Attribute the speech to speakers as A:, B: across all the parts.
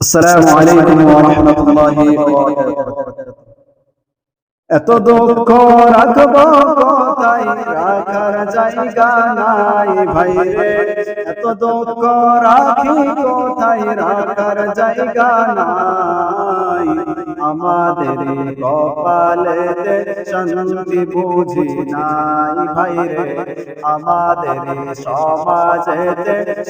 A: আসসালামু আলাইকুম ওয়া রাহমাতুল্লাহি ওয়া বারাকাতুহু। এত দুঃখ রাখব কোথায় রাখার জায়গা নাই, ভাই রে? এত দুঃখ রাখি কোথায় রাখার জায়গা নাই। আমাদের কপালে শান্তি বুঝি নাই ভাই রে, আমাদের সমাজে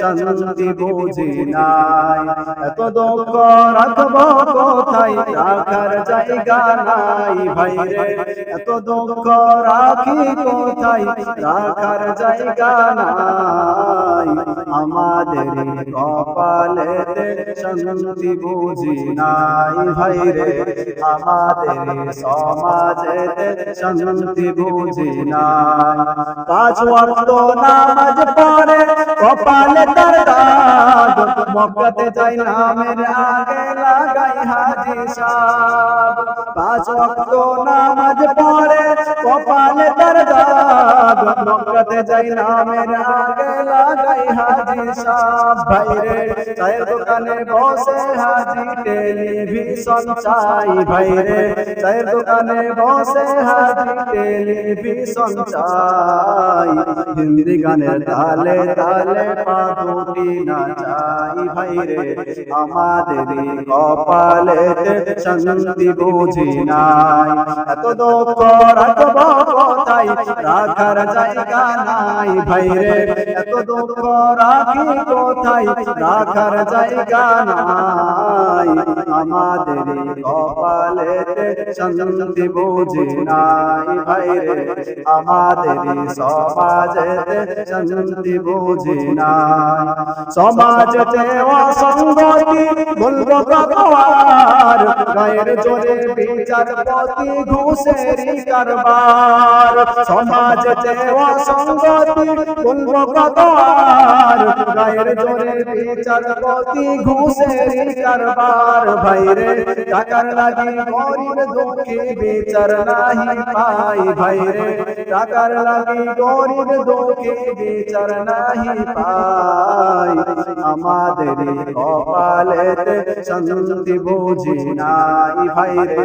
A: শান্তি বুঝি নাই। এত দুঃখ রাখব কোথায়? রাখার জায়গা নাই ভাই রে। এত দুঃখ রাখি কোথায়? রাখার জায়গা নাই। আমাদের কপালে শান্তি বুঝি নাই ভাই রে। আমাদের সমাজে শান্তি বুঝি নাই পাঁচ ওয়াক্ত নামাজ পড়ে, কপালে তার দাগ, মক্কাতে যাই নামের আগে লাগাই হাজি সাহেব। পাঁচ ওয়াক্ত নামাজ পড়ে, কপালে তার দাগ মক্কাতে যাই নামের আগে লাগাই হাজি সাহেব। ভাইরে, চায়ের দোকানে বসে হাজি টেলিভিশন চাই। ভাইরে, চায়ের দোকানে বসে হাজি টেলিভিশন চাই। হিন্দি গানের তালে তালে পা দুটি না চাই ভাইরে, আমাদের কপালে শান্তি বুঝি নাই। এত দুঃখ রাখব কোথায়? রাখার জায়গা নাই ভাইরে এত দুঃখ রাখি কোথায়? রাখার জায়গা নাই। আমাদের কপালে শান্তি বুঝি নাই, ভাইরে। আমাদের সমাজে শান্তি বুঝি নাই। সমাজতে অসঙ্গতি, বলব কতবার গায়ের জোরে বিচারপতি ঘুষেরি কারবার। সমাজতে অসঙ্গতি, বলব কতবার গায়ের জোরে বিচারপতি ঘুষেরি কারবার। ভাইরে, টাকার লাগি গরিব দুঃখী বিচার নাহি পাই ভাইরে। টাকার লাগি গরিব দুঃখী বিচার নাহি পাই আমাদের কপালেতে শান্তি বুঝি নাই ভাইরে।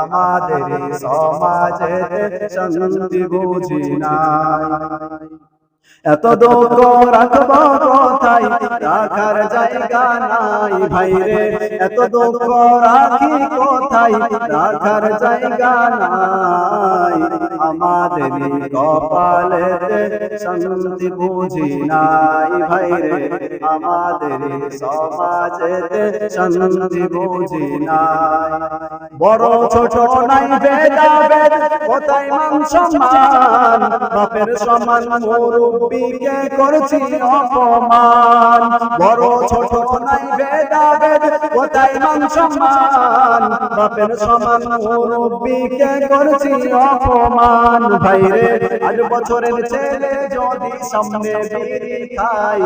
A: আমাদের সমাজেতে শান্তি বুঝি নাই। এত দুঃখ রাখব কোথায়? রাখার জায়গা নাই ভাইরে এত দুঃখ রাখি রাখার জায়গা নাই। আমাদের বুঝি নাই ভাইরে আমাদের সমাজে শান্তি বুঝি নাই। বড় ছোট নাই কোথায় মান সম্মান বাপের সমান মুরব্বীকে করছি অপমান। বড় ছোট নাই ভেদা কোথায় মান সম্মান, বাপের সমান মুরব্বীকে করছি অপমান। আট বছরের ছেলে যদি সামনে বিড়ি খাই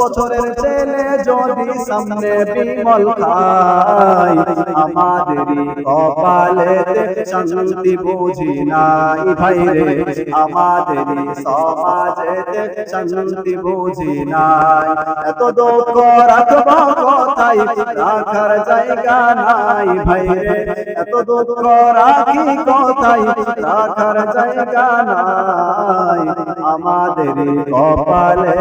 A: বছরের ছেলে যদি সামনে বিমল খাই শান্তি বুঝি নাই, ভাইরে আমাদের সমাজে শান্তি বুঝি নাই। এত দুঃখ রাখব কোথায় রাখার জায়গা নাই ভাইরে এত দুঃখ রাখি কোথায় রাখার জায়গা নাই। আমাদের কপালে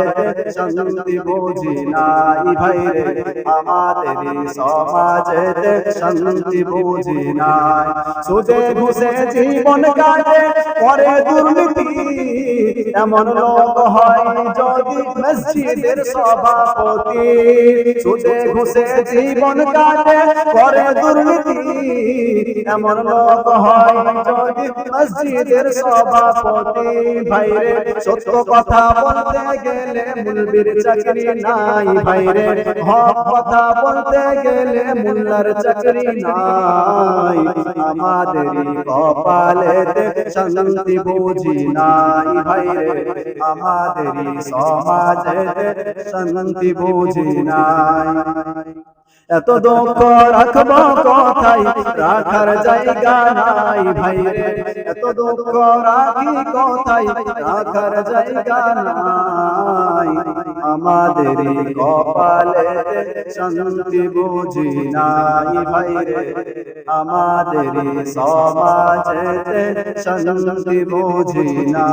A: শান্তি বুঝি নাই ভাইরে আমাদের সমাজে শান্তি বুঝি নাই। সুদে ঘুষে জীবন কাটে করে দুর্নীতি। এমন লোক হয় যদি মসজিদের সভাপতি। সুদে ঘুষে জীবন কাটে করে দুর্নীতি। এমন লোক হয় যদি মসজিদের সভাপতি। ভাইরে, সত্য কথা বলতে গেলে মুলবির চাকরি নাই ভাইরে। হক কথা বলতে গেলে মুল্লার চাকরি নাই। আমাদের কপালে শান্তি বুঝি নাই ভাইরে। আমাদের সমাজে শান্তি বুঝি নাই। এত দুঃখ রাখব কোথায়? রাখার জায়গা নাই ভাইরে এত দুঃখ রাখি কোথায়? রাখার জায়গা নাই। আমাদেরই কপালে শান্তি বুঝি নাই ভাই রে। আমাদেরই সমাজেতে শান্তি বুঝি না